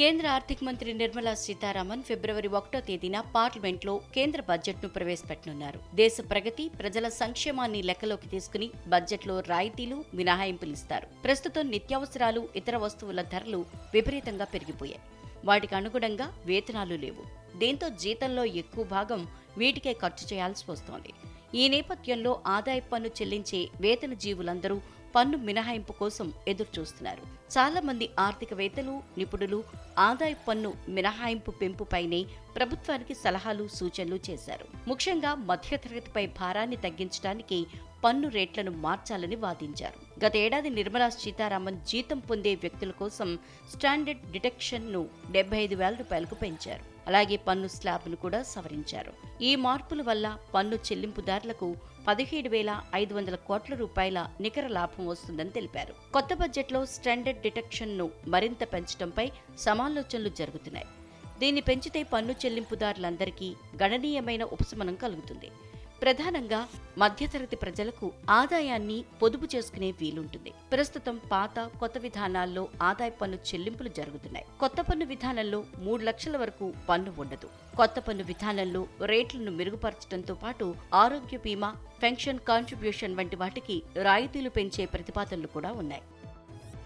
కేంద్ర ఆర్థిక మంత్రి నిర్మలా సీతారామన్ ఫిబ్రవరి ఒకటో తేదీన పార్లమెంట్లో కేంద్ర బడ్జెట్ను ప్రవేశపెట్టనున్నారు. దేశ ప్రగతి ప్రజల సంక్షేమాన్ని లెక్కలోకి తీసుకుని బడ్జెట్లో రాయితీలు మినహాయింపులు ఇస్తారు. ప్రస్తుతం నిత్యావసరాలు ఇతర వస్తువుల ధరలు విపరీతంగా పెరిగిపోయాయి. వాటికి అనుగుణంగా వేతనాలు లేవు. దీంతో జీతంలో ఎక్కువ భాగం వీటికే ఖర్చు చేయాల్సి వస్తోంది. ఈ నేపథ్యంలో ఆదాయ పన్ను చెల్లించే వేతన జీవులందరూ పన్ను మినహాయింపు కోసం ఎదురుచూస్తున్నారు. చాలా మంది ఆర్థికవేత్తలు నిపుణులు ఆదాయ పన్ను మినహాయింపు పెంపుపైనే ప్రభుత్వానికి సలహాలు సూచనలు చేశారు. ముఖ్యంగా మధ్యతరగతిపై భారాన్ని తగ్గించడానికి పన్ను రేట్లను మార్చాలని వాదించారు. గత ఏడాది నిర్మలా సీతారామన్ జీతం పొందే వ్యక్తుల కోసం స్టాండర్డ్ డిటెక్షన్ను డెబ్బై ఐదు వేల రూపాయలకు పెంచారు. అలాగే పన్ను స్లాబ్ను కూడా సవరించారు. ఈ మార్పుల వల్ల పన్ను చెల్లింపుదారులకు పదిహేడు వేల ఐదు వందల కోట్ల రూపాయల నికర లాభం వస్తుందని తెలిపారు. కొత్త బడ్జెట్లో స్టాండర్డ్ డిటెక్షన్ను మరింత పెంచడంపై సమాలోచనలు జరుగుతున్నాయి. దీన్ని పెంచితే పన్ను చెల్లింపుదారులందరికీ గణనీయమైన ఉపశమనం కలుగుతుంది. ప్రధానంగా మధ్యతరగతి ప్రజలకు ఆదాయాన్ని పొదుపు చేసుకునే వీలుంటుంది. ప్రస్తుతం పాత కొత్త విధానాల్లో ఆదాయ పన్ను చెల్లింపులు జరుగుతున్నాయి. కొత్త పన్ను విధానంలో మూడు లక్షల వరకు పన్ను ఉండదు. కొత్త పన్ను విధానంలో రేట్లను మెరుగుపరచడంతో పాటు ఆరోగ్య బీమా పెన్షన్ కాంట్రిబ్యూషన్ వంటి వాటికి రాయితీలు పెంచే ప్రతిపాదనలు కూడా ఉన్నాయి.